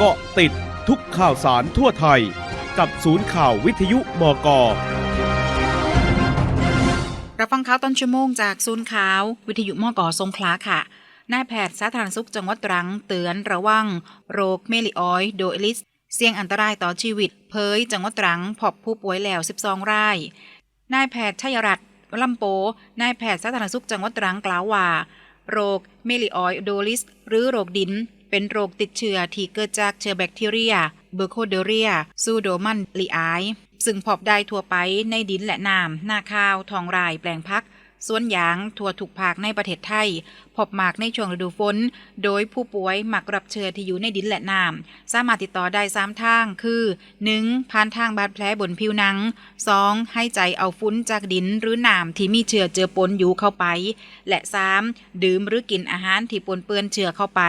เกาะติดทุกข่าวสารทั่วไทย กับศูนย์ข่าววิทยุบก รับฟังข่าวต้นชั่วโมงจากศูนย์ข่าว วิทยุมอกอสงขลาค่ะนายแพทย์สาธารณสุขจังหวัดตรังเตือนระวัง โรคเมลิออยด์โดอลิส เสี่ยงอันตรายต่อชีวิต เผยจังหวัดตรังพบผู้ป่วยแล้ว 12 ราย นายแพทย์ชัยรัตน์ลำโป นายแพทย์สาธารณสุขจังหวัดตรังกล่าวว่า โรคเมลิออยด์โดลิส หรือโรคดิน เป็นโรคติดเชื้อที่เกิดจากเชื้อแบคทีเรียเบอร์โคเดเรียซูโดมันลีไอซึ่งพบได้ทั่วไปในดินและน้ำนาข้าวทองรายแปลงพัก สวนยางทั่วทุกภาคในประเทศไทย พบมากในช่วงฤดูฝน โดยผู้ป่วยหมักรับเชื้อที่อยู่ในดินและน้ำสามารถติดต่อได้3ทาง คือ 1. ผ่านทางบาดแผลบนผิวหนัง 2. ให้ใจเอาฟุ้นจากดินหรือน้ำที่มีเชื้อเจือปนอยู่เข้าไป และ 3. ดื่มหรือกินอาหารที่ปนเปื้อนเชื้อเข้าไป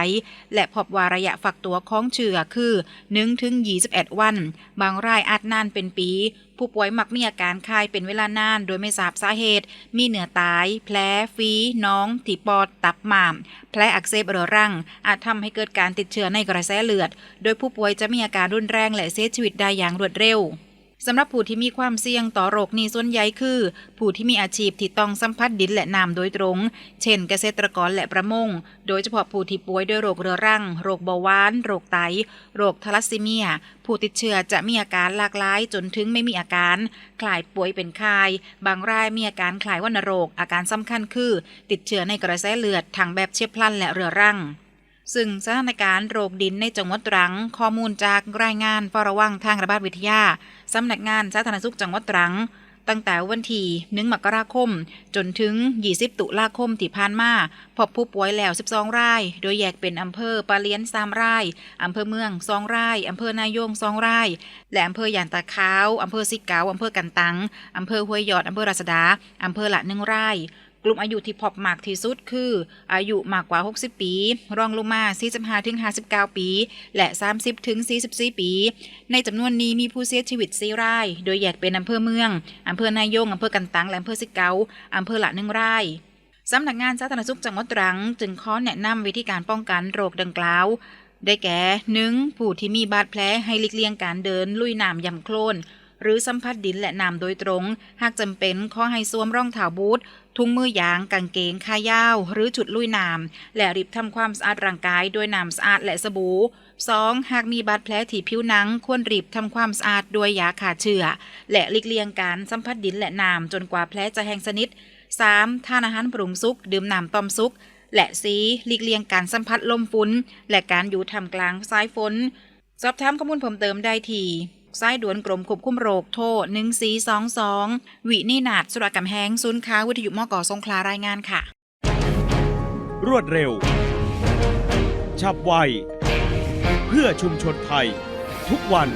และพบว่าระยะฟักตัวของเชื้อคือ1ถึง21 วัน บางรายอาจนานเป็นปี ผู้ป่วยมักมีอาการคายเป็นเวลานาน โดยไม่ทราบสาเหตุ มีเหนือตาย แผลฝีน้องถีปอด ตับหม่าม แผลอักเสบเรื้อรัง อาจทำให้เกิดการติดเชื้อในกระแสเลือด โดยผู้ป่วยจะมีอาการรุนแรงและเสียชีวิตได้อย่างรวดเร็ว สำหรับผู้ที่มีความเสี่ยงต่อโรคนี้ส่วนใหญ่คือ ผู้ที่มีอาชีพที่ต้องสัมผัสดินและน้ำโดยตรง เช่นเกษตรกรและประมง โดยเฉพาะผู้ที่ป่วยด้วยโรคเรื้อรัง โรคเบาหวาน โรคไต โรคทาลัสซีเมีย ผู้ติดเชื้อจะมีอาการหลากหลายจนถึงไม่มีอาการ คลายป่วยเป็นคาย บางรายมีอาการคลายวัณโรค อาการสำคัญคือ ติดเชื้อในกระแสเลือดทางแบบเฉียบพลันและเรื้อรัง ซึ่งสถานการณ์โรคดินในจังหวัดตรัง ข้อมูลจากรายงานเฝ้าระวังทางระบาดวิทยา สำนักงานสาธารณสุขจังหวัดตรัง ตั้งแต่วันที่1มกราคม จนถึง 20 ตุลาคมที่ผ่านมาพบผู้ป่วยแล้ว 12 ราย โดยแยกเป็นอำเภอปาเลียน3ราย อำเภอเมือง 2 ราย อำเภอนายง 2 ราย และอำเภอยางตะขาว อำเภอสิเกาอำเภอกันตัง อำเภอห้วยยอด อำเภอราษฎาอำเภอละหนึ่งราย ลุ่มอายุที่พบมากที่สุดคือ อายุมากกว่า 60 ปี รองลงมา 45ถึง59 ปี และ 30ถึง44 ปี ในจำนวนนี้มีผู้เสียชีวิต4ราย โดยแยกเป็นอำเภอเมืองอำเภอนายงอำเภอกันตังและอำเภอสิเกาอำเภอละหนึ่งรายสำนักงานสาธารณสุขจังหวัดตรัง จึงขอแนะนำวิธีการป้องกันโรคดังกล่าว ได้แก่ 1. ผู้ที่มีบาดแผลให้หลีกเลี่ยงการเดินลุยน้ำยำโคลน หรือสัมผัสดินและน้ำโดยตรง หากจำเป็นขอให้สวมรองเท้าบูทถุงมือยางกางเกงขายาว หรือชุดลุยน้ำและรีบทำความสะอาดร่างกายด้วยน้ำสะอาดและสบู่ 2. หากมีบาดแผลที่ผิวหนัง ควรรีบทำความสะอาดด้วยยาฆ่าเชื้อและหลีกเลี่ยงการสัมผัสดินและน้ำจนกว่าแผลจะแห้งสนิท 3. ทานอาหารปรุงสุก ดื่มน้ำต้มสุก และ 4. หลีกเลี่ยงการสัมผัสลมฝนและการอยู่ท่ามกลางสายฝน สอบถามข้อมูลเพิ่มเติมได้ที่ สายด่วนกรมควบคุมโรคโทร1422 วินินาศสุรกำแหงศูนย์ค้าวิทยุมอกอสงขลารายงานค่ะ รวดเร็ว ฉับไว เพื่อชุมชนไทย ทุกวัน